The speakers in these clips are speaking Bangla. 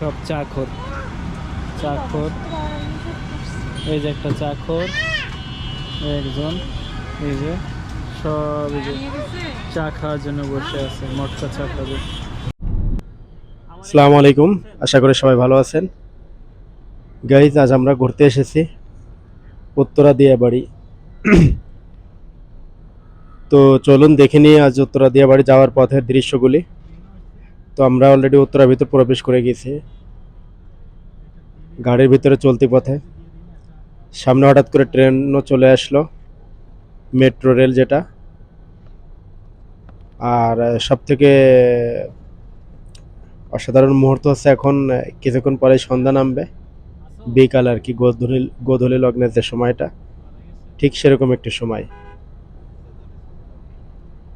সব চাখর। চাখর। এই যে একটা চাখর। একজন। এই যে সব চা খাওয়ার জন্য বসে আছে, মটকা চা খাবে। আসসালামু আলাইকুম, আশা করি সবাই ভালো আছেন। গাইজ আজ আমরা ঘুরতে এসেছি উত্তরা দিয়া বাড়ি তো চলুন দেখে নিয়ে আজ উত্তরা দিয়া বাড়ি যাওয়ার পথের দৃশ্যগুলি। তো আমরা অলরেডি উত্তরার ভিতর প্রবেশ করে গেছি। গাড়ির ভিতরে চলতি পথে। সামনে হঠাৎ করে ট্রেনও চলে আসলো মেট্রো রেল যেটা। আর সব থেকে অসাধারণ মুহূর্ত হচ্ছে এখন, কিছুক্ষণ পরে সন্ধ্যা নামবে। বিকাল আর কি, গোধূলি গোধূলি লগ্নের যে সময়টা, ঠিক সেরকম একটি সময়।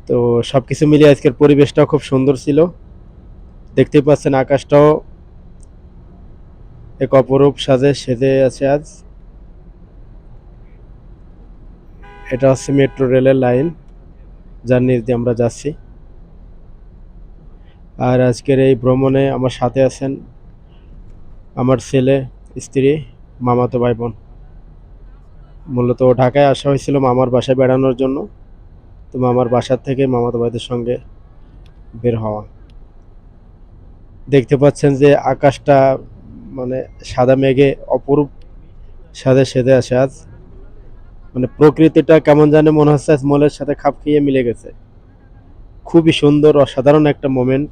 তো সব কিছু মিলিয়ে আজকের পরিবেশটাও খুব সুন্দর ছিল। দেখতেই পাচ্ছেন আকাশটাও এক অপরূপ সাজে সেজে আছে আজ। এটা হচ্ছে মেট্রো রেলের লাইন যার নিচ দিয়ে আমরা যাচ্ছি। আর আজকের এই ভ্রমণে আমার সাথে আছেন আমার ছেলে, স্ত্রী, মামাতো ভাই বোন মূলত ঢাকায় আসা হয়েছিল মামার বাসায় বেড়ানোর জন্য। তো মামার বাসার থেকে মামাতো ভাইদের সঙ্গে বের হওয়া। দেখতে পাচ্ছেন যে আকাশটা মানে সাদা মেঘে অপরূপ সাদে সেদে আছে আজ। মানে প্রকৃতিটা কেমন জানে মনে হচ্ছে আজ মলের সাথে খাপ খেয়ে মিলে গেছে। খুবই সুন্দর, অসাধারণ একটা মোমেন্ট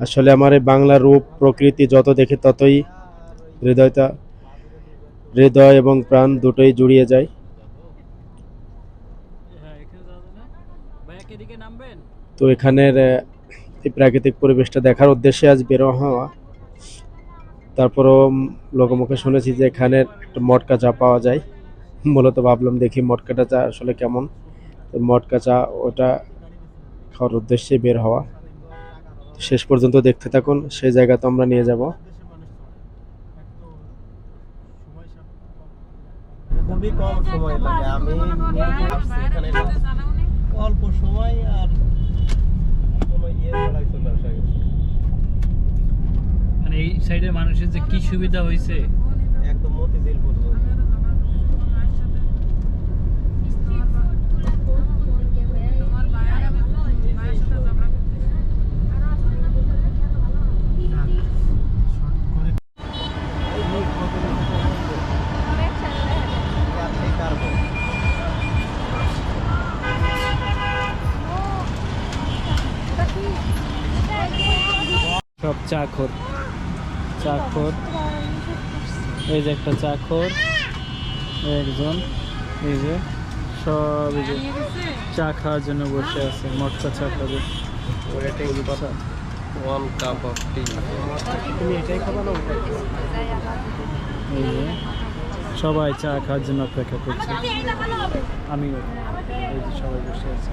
আসলে আমার এই বাংলা রূপ, প্রকৃতি যত দেখি ততই হৃদয়টা, হৃদয় এবং প্রাণ দুটোই জুড়িয়ে যায়। তো এখানের এই প্রাকৃতিক পরিবেশটা দেখার উদ্দেশ্যে আজ বেরো হওয়া। তারপরও লোকমুখে শুনেছি যে এখানের একটা মটকা চা পাওয়া যায়। মূলত ভাবলাম দেখি মটকাটা চা আসলে কেমন। তো মটকা চা ওটা খাওয়ার উদ্দেশ্যে বের হওয়া। শেষ পর্যন্ত দেখতে থাকুন সেই জায়গা তো আমরা নিয়ে যাব। খুবই কম সময় লাগে। আমি এখানে অল্প সময় আর কোনো ইয়ে ছাড়াই চলে আসা গেছে। মানে এই সাইডের মানুষের যে কি সুবিধা হয়েছে? একদম মতিঝিল সব চাখর চাখর এই যে একটা চাখর একজন এই যে সব এই যে চা খাওয়ার জন্য বসে আছে মটকা চা খাবে। Waiting for one cup of tea তুমি এটাই খাবা না এই যে সবাই চা খাওয়ার জন্য অপেক্ষা করছে। আমিও। এই যে সবাই বসে আছে।